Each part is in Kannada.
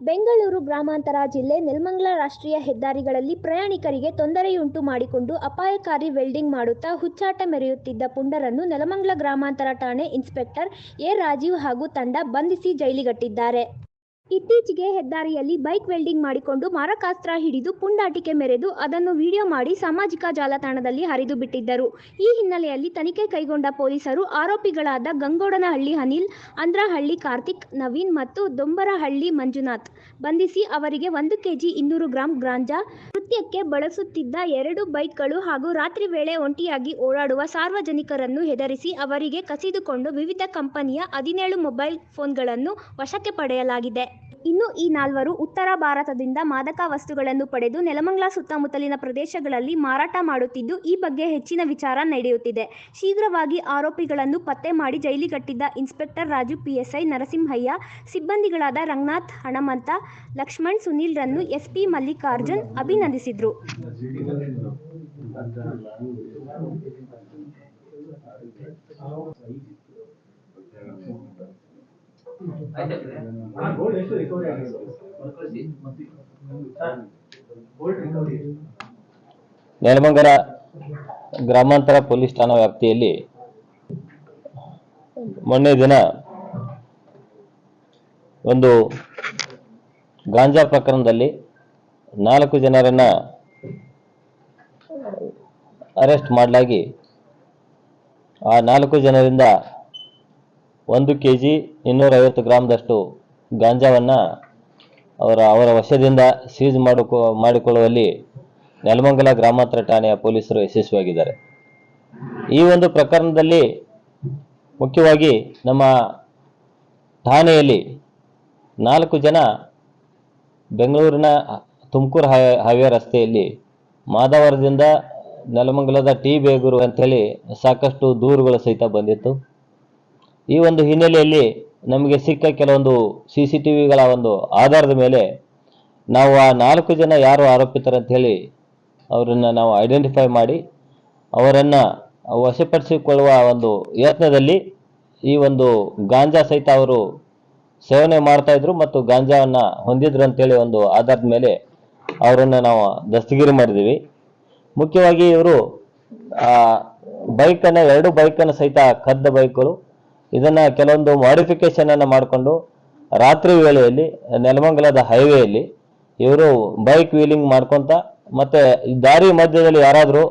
ಬೆಂಗಳೂರು ಗ್ರಾಮಾಂತರ ಜಿಲ್ಲೆ ನೆಲಮಂಗಲ ರಾಷ್ಟ್ರೀಯ ಹೆದ್ದಾರಿಗಳಲ್ಲಿ ಪ್ರಯಾಣಿಕರಿಗೆ ತೊಂದರೆಯುಂಟು ಮಾಡಿಕೊಂಡು ಅಪಾಯಕಾರಿ ವೆಲ್ಡಿಂಗ್ ಮಾಡುತ್ತಾ ಹುಚ್ಚಾಟ ಮೆರೆಯುತ್ತಿದ್ದ ಪುಂಡರನ್ನು ನೆಲಮಂಗಲ ಗ್ರಾಮಾಂತರ ಠಾಣೆ ಇನ್ಸ್ಪೆಕ್ಟರ್ ಎ ರಾಜೀವ್ ಹಾಗೂ ತಂಡ ಬಂಧಿಸಿ ಜೈಲಿಗಟ್ಟಿದ್ದಾರೆ. ಇತ್ತೀಚೆಗೆ ಹೆದ್ದಾರಿಯಲ್ಲಿ ಬೈಕ್ ವೆಲ್ಡಿಂಗ್ ಮಾಡಿಕೊಂಡು ಮಾರಕಾಸ್ತ್ರ ಹಿಡಿದು ಪುಂಡಾಟಿಕೆ ಮೆರೆದು ಅದನ್ನು ವಿಡಿಯೋ ಮಾಡಿ ಸಾಮಾಜಿಕ ಜಾಲತಾಣದಲ್ಲಿ ಹರಿದು ಬಿಟ್ಟಿದ್ದರು. ಈ ಹಿನ್ನೆಲೆಯಲ್ಲಿ ತನಿಖೆ ಕೈಗೊಂಡ ಪೊಲೀಸರು ಆರೋಪಿಗಳಾದ ಗಂಗೋಡನಹಳ್ಳಿ ಅನಿಲ್, ಅಂದ್ರಹಳ್ಳಿ ಕಾರ್ತಿಕ್, ನವೀನ್ ಮತ್ತು ದೊಂಬರಹಳ್ಳಿ ಮಂಜುನಾಥ್ ಬಂಧಿಸಿ ಅವರಿಗೆ ಒಂದು ಕೆಜಿ ಇನ್ನೂರು ಗ್ರಾಂ ಗ್ರಾಂಜಾ ಕೃತ್ಯಕ್ಕೆ ಬಳಸುತ್ತಿದ್ದ ಎರಡು ಬೈಕ್ಗಳು ಹಾಗೂ ರಾತ್ರಿ ವೇಳೆ ಒಂಟಿಯಾಗಿ ಓಡಾಡುವ ಸಾರ್ವಜನಿಕರನ್ನು ಹೆದರಿಸಿ ಅವರಿಗೆ ಕಸಿದುಕೊಂಡು ವಿವಿಧ ಕಂಪನಿಯ ಹದಿನೇಳು ಮೊಬೈಲ್ ಫೋನ್ಗಳನ್ನು ವಶಕ್ಕೆ ಪಡೆಯಲಾಗಿದೆ. ಇನ್ನು ಈ ನಾಲ್ವರು ಉತ್ತರ ಭಾರತದಿಂದ ಮಾದಕ ವಸ್ತುಗಳನ್ನು ಪಡೆದು ನೆಲಮಂಗಲ ಸುತ್ತಮುತ್ತಲಿನ ಪ್ರದೇಶಗಳಲ್ಲಿ ಮಾರಾಟ ಮಾಡುತ್ತಿದ್ದು, ಈ ಬಗ್ಗೆ ಹೆಚ್ಚಿನ ವಿಚಾರ ನಡೆಯುತ್ತಿದೆ. ಶೀಘ್ರವಾಗಿ ಆರೋಪಿಗಳನ್ನು ಪತ್ತೆ ಮಾಡಿ ಜೈಲಿಗಟ್ಟಿದ್ದ ಇನ್ಸ್ಪೆಕ್ಟರ್ ರಾಜು ಪಿಎಸ್ಐ ನರಸಿಂಹಯ್ಯ, ಸಿಬ್ಬಂದಿಗಳಾದ ರಂಗನಾಥ್ ಹಣಮಂತ, ಲಕ್ಷ್ಮಣ್ ಸುನೀಲ್ರನ್ನು ಎಸ್ಪಿ ಮಲ್ಲಿಕಾರ್ಜುನ್ ಅಭಿನಂದಿಸಿದರು. ನೆಲಮಂಗಲ ಗ್ರಾಮಾಂತರ ಪೊಲೀಸ್ ಠಾಣಾ ವ್ಯಾಪ್ತಿಯಲ್ಲಿ ಮೊನ್ನೆ ದಿನ ಒಂದು ಗಾಂಜಾ ಪ್ರಕರಣದಲ್ಲಿ ನಾಲ್ಕು ಜನರನ್ನ ಅರೆಸ್ಟ್ ಮಾಡಲಾಗಿ ಆ ನಾಲ್ಕು ಜನರಿಂದ ಒಂದು ಕೆ ಜಿ ಇನ್ನೂರೈವತ್ತು ಗ್ರಾಮ್ದಷ್ಟು ಗಾಂಜಾವನ್ನು ಅವರ ಅವರ ವಶದಿಂದ ಸೀಜ್ ಮಾಡಿಕೊ, ಮಾಡಿಕೊಳ್ಳುವಲ್ಲಿ ನೆಲಮಂಗಲ ಗ್ರಾಮಾಂತರ ಠಾಣೆಯ ಪೊಲೀಸರು ಯಶಸ್ವಿಯಾಗಿದ್ದಾರೆ. ಈ ಒಂದು ಪ್ರಕರಣದಲ್ಲಿ ಮುಖ್ಯವಾಗಿ ನಮ್ಮ ಠಾಣೆಯಲ್ಲಿ ನಾಲ್ಕು ಜನ ಬೆಂಗಳೂರಿನ ತುಮಕೂರು ಹೈವೇ ರಸ್ತೆಯಲ್ಲಿ ಮಾದವರದಿಂದ ನೆಲಮಂಗಲದ ಟಿ ಬೇಗೂರು ಅಂಥೇಳಿ ಸಾಕಷ್ಟು ದೂರುಗಳು ಸಹಿತ ಬಂದಿತ್ತು. ಈ ಒಂದು ಹಿನ್ನೆಲೆಯಲ್ಲಿ ನಮಗೆ ಸಿಕ್ಕ ಕೆಲವೊಂದು ಸಿ ಸಿ ಟಿ ವಿಗಳ ಒಂದು ಆಧಾರದ ಮೇಲೆ ನಾವು ಆ ನಾಲ್ಕು ಜನ ಯಾರು ಆರೋಪಿತರಂತ ಹೇಳಿ ಅವರನ್ನು ನಾವು ಐಡೆಂಟಿಫೈ ಮಾಡಿ ಅವರನ್ನು ವಶಪಡಿಸಿಕೊಳ್ಳುವ ಒಂದು ಯತ್ನದಲ್ಲಿ ಈ ಒಂದು ಗಾಂಜಾ ಸಹಿತ ಅವರು ಸೇವನೆ ಮಾಡ್ತಾ ಇದ್ರು ಮತ್ತು ಗಾಂಜಾವನ್ನು ಹೊಂದಿದ್ರು ಅಂತೇಳಿ ಒಂದು ಆಧಾರದ ಮೇಲೆ ಅವರನ್ನು ನಾವು ದಸ್ತಗಿರಿ ಮಾಡಿದ್ದೀವಿ. ಮುಖ್ಯವಾಗಿ ಇವರು ಬೈಕನ್ನು, ಎರಡು ಬೈಕನ್ನು ಸಹಿತ ಕದ್ದ ಬೈಕ್ಗಳು ಇದನ್ನ ಕೆಲವೊಂದು ಮಾಡಿಫಿಕೇಶನ್ ಅನ್ನು ಮಾಡಿಕೊಂಡು ರಾತ್ರಿ ವೇಳೆಯಲ್ಲಿ, ನೆಲಮಂಗಲದ ಹೈವೇಯಲ್ಲಿ ಇವರು ಬೈಕ್ ವೀಲಿಂಗ್ ಮಾಡ್ಕೊಂತ ಮತ್ತೆ ದಾರಿ ಮಧ್ಯದಲ್ಲಿ ಯಾರಾದರೂ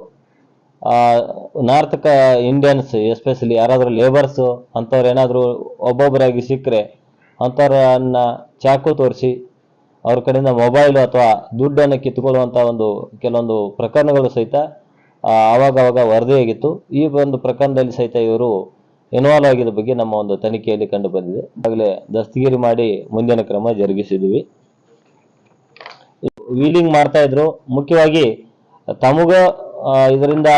ನಾರ್ತ್ ಇಂಡಿಯನ್ಸ್ ಎಸ್ಪೆಷಲಿ ಯಾರಾದರೂ ಲೇಬರ್ಸು ಅಂಥವ್ರು ಏನಾದರೂ ಒಬ್ಬೊಬ್ಬರಾಗಿ ಸಿಕ್ಕರೆ ಅಂಥವ್ರನ್ನ ಚಾಕು ತೋರಿಸಿ ಅವ್ರ ಕಡೆಯಿಂದ ಮೊಬೈಲು ಅಥವಾ ದುಡ್ಡನ್ನು ಕಿತ್ಕೊಳ್ಳುವಂಥ ಒಂದು ಕೆಲವೊಂದು ಪ್ರಕರಣಗಳು ಸಹಿತ ಆವಾಗವಾಗ ಆವಾಗ ಆವಾಗ ವರದಿಯಾಗಿತ್ತು. ಈ ಒಂದು ಪ್ರಕರಣದಲ್ಲಿ ಸಹಿತ ಇವರು ಇನ್ವಾಲ್ವ್ ಆಗಿದ್ದ ಬಗ್ಗೆ ನಮ್ಮ ಒಂದು ತನಿಖೆಯಲ್ಲಿ ಕಂಡು ಬಂದಿದೆ ಈಗಾಗಲೇ ದಸ್ತಗಿರಿ ಮಾಡಿ ಮುಂದಿನ ಕ್ರಮ ಜರುಗಿಸಿದ್ವಿ ವೀಲಿಂಗ್ ಮಾಡ್ತಾ ಇದ್ರು. ಮುಖ್ಯವಾಗಿ ತಮಗ ಇದರಿಂದ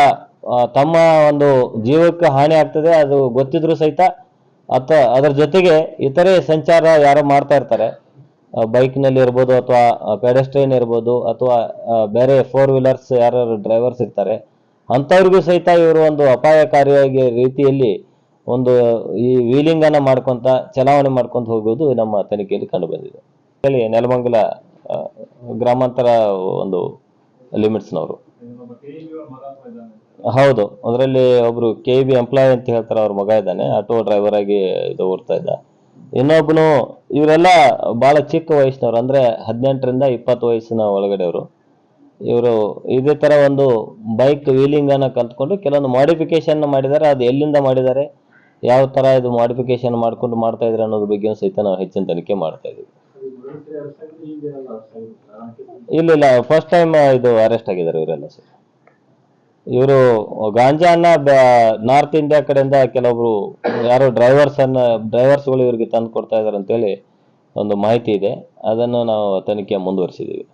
ತಮ್ಮ ಒಂದು ಜೀವಕ್ಕೆ ಹಾನಿ ಆಗ್ತದೆ, ಅದು ಗೊತ್ತಿದ್ರು ಸಹಿತ ಅಥ ಅದರ ಜೊತೆಗೆ ಇತರೆ ಸಂಚಾರ ಯಾರೋ ಮಾಡ್ತಾ ಇರ್ತಾರೆ. ಬೈಕ್ನಲ್ಲಿ ಇರ್ಬೋದು ಅಥವಾ ಪೆಡೆಸ್ಟ್ರೇನ್ ಇರ್ಬೋದು ಅಥವಾ ಬೇರೆ ಫೋರ್ ವೀಲರ್ಸ್ ಯಾರು ಡ್ರೈವರ್ಸ್ ಇರ್ತಾರೆ. ಅಂಥವ್ರಿಗೂ ಸಹಿತ ಇವರು ಒಂದು ಅಪಾಯಕಾರಿಯಾಗಿ ರೀತಿಯಲ್ಲಿ ಒಂದು ಈ ವೀಲಿಂಗ್ ಅನ್ನ ಮಾಡ್ಕೊಂತ ಚಲಾವಣೆ ಮಾಡ್ಕೊಂತ ಹೋಗೋದು ನಮ್ಮ ತನಿಖೆಯಲ್ಲಿ ಕಂಡು ಬಂದಿದೆ ಹೇಳಿ, ನೆಲಮಂಗಲ ಗ್ರಾಮಾಂತರ ಒಂದು ಲಿಮಿಟ್ಸ್ನವರು. ಹೌದು, ಅದರಲ್ಲಿ ಒಬ್ರು ಕೆ ಬಿ ಎಂಪ್ಲಾಯ್ ಅಂತ ಹೇಳ್ತಾರೆ, ಅವ್ರ ಮಗ ಇದ್ದಾನೆ, ಆಟೋ ಡ್ರೈವರ್ ಆಗಿ ಇದು ಓಡ್ತಾ ಇದ್ದ. ಇನ್ನೊಬ್ಬನು ಇವರೆಲ್ಲ ಬಹಳ ಚಿಕ್ಕ ವಯಸ್ಸಿನವ್ರು, ಅಂದ್ರೆ ಹದಿನೆಂಟರಿಂದ ಇಪ್ಪತ್ತು ವಯಸ್ಸಿನ ಒಳಗಡೆಯವರು. ಇವರು ಇದೇ ತರ ಒಂದು ಬೈಕ್ ವೀಲಿಂಗ್ ಅನ್ನ ಕಲ್ತ್ಕೊಂಡು ಕೆಲವೊಂದು ಮಾಡಿಫಿಕೇಶನ್ ಮಾಡಿದ್ದಾರೆ, ಅದು ಎಲ್ಲಿಂದ ಮಾಡಿದ್ದಾರೆ ಯಾವ ತರ ಇದು ಮಾಡಿಫಿಕೇಶನ್ ಮಾಡ್ಕೊಂಡು ಮಾಡ್ತಾ ಇದ್ರೆ ಅನ್ನೋದ್ರ ಬಗ್ಗೆ ಸಹಿತ ನಾವು ಹೆಚ್ಚಿನ ತನಿಖೆ ಮಾಡ್ತಾ ಇದೀವಿ ಇಲ್ಲ ಇಲ್ಲ ಫಸ್ಟ್ ಟೈಮ್ ಇದು ಅರೆಸ್ಟ್ ಆಗಿದ್ದಾರೆ ಇವರೆಲ್ಲ ಸರ್. ಇವರು ಗಾಂಜಾನ ನಾರ್ತ್ ಇಂಡಿಯಾ ಕಡೆಯಿಂದ ಕೆಲವೊಬ್ರು ಯಾರು ಡ್ರೈವರ್ಸ್ ಅನ್ನ ಡ್ರೈವರ್ಸ್ಗಳು ಇವರಿಗೆ ತಂದು ಕೊಡ್ತಾ ಇದಾರೆ ಅಂತೇಳಿ ಒಂದು ಮಾಹಿತಿ ಇದೆ. ಅದನ್ನು ನಾವು ತನಿಖೆ ಮುಂದುವರಿಸಿದ್ದೀವಿ.